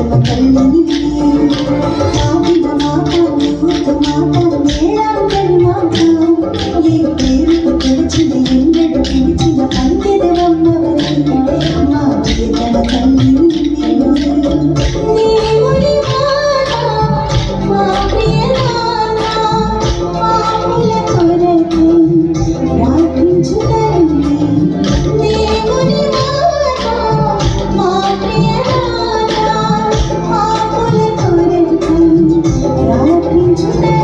Rama Kalyani Música